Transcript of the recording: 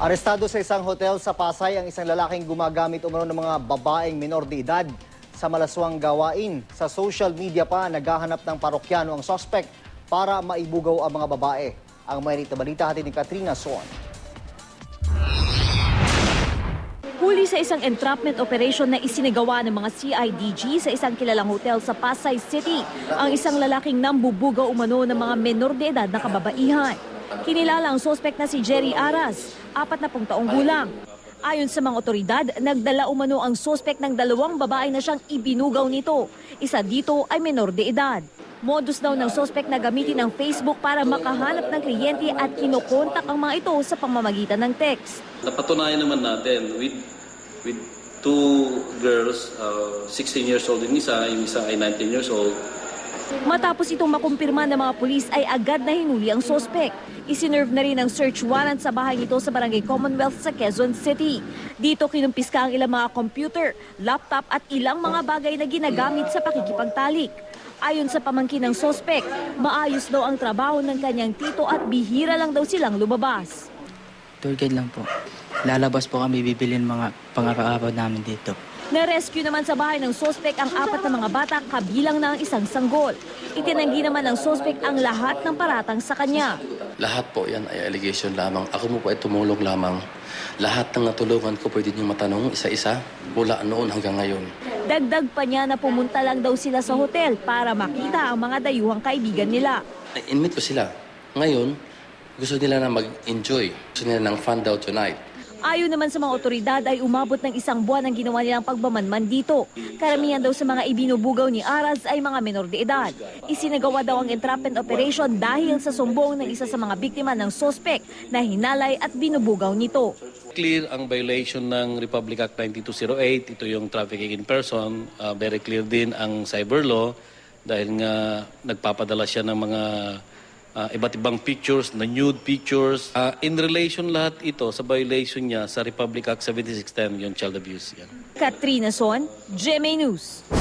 Arestado sa isang hotel sa Pasay ang isang lalaking gumagamit umano ng mga babaeng minor de edad sa malaswang gawain. Sa social media pa, naghahanap ng parokyano ang suspect para maibugaw ang mga babae. Ang mainit na balita hatid ni Katrina Son. Huli sa isang entrapment operation na isinagawa ng mga CIDG sa isang kilalang hotel sa Pasay City, ang isang lalaking nambubugaw umano ng mga menor de edad na kababaihan. Kinilala ang sospek na si Jerry Aras, apat na pong taong gulang. Ayon sa mga otoridad, nagdala umano ang sospek ng dalawang babae na siyang ibinugaw nito. Isa dito ay menor de edad. Modus daw ng sospek na gamitin ang Facebook para makahanap ng kliyente at kinokontak ang mga ito sa pamamagitan ng text. Napatunayan naman natin with with two girls, uh, 16 years old yung isa, yung isa ay 19 years old. Matapos itong makumpirma ng mga pulis ay agad na hinuli ang sospek. Isinerve na rin ang search warrant sa bahay nito sa Barangay Commonwealth sa Quezon City. Dito kinumpiska ang ilang mga computer, laptop at ilang mga bagay na ginagamit sa pakikipagtalik. Ayon sa pamangkin ng sospek, maayos daw ang trabaho ng kanyang tito at bihira lang daw silang lumabas. Tour guide lang po. Lalabas po kami bibilin mga pangaraw namin dito. Na-rescue naman sa bahay ng sospek ang apat na mga bata kabilang na ang isang sanggol. Itinanggi naman ng sospek ang lahat ng paratang sa kanya. Lahat po yan ay allegation lamang. Ako mo po ay tumulong lamang. Lahat ng natulungan ko pwede niyong matanong isa-isa mula noon hanggang ngayon. Dagdag pa niya na pumunta lang daw sila sa hotel para makita ang mga dayuhang kaibigan nila. Ay, In-meet ko sila. Ngayon, gusto nila na mag-enjoy. Gusto nila ng fun daw tonight. Ayon naman sa mga otoridad ay umabot ng isang buwan ang ginawa nilang pagbamanman dito. Karamihan daw sa mga ibinubugaw ni Aras ay mga menor de edad. Isinagawa daw ang entrapment operation dahil sa sumbong ng isa sa mga biktima ng sospek na hinalay at binubugaw nito. Clear ang violation ng Republic Act 9208. Ito yung trafficking in person. Uh, very clear din ang cyber law dahil nga nagpapadala siya ng mga uh, iba't ibang pictures, na nude pictures. Uh, in relation lahat ito sa violation niya sa Republic Act 7610, yung child abuse. Yan. Katrina Son, GMA News.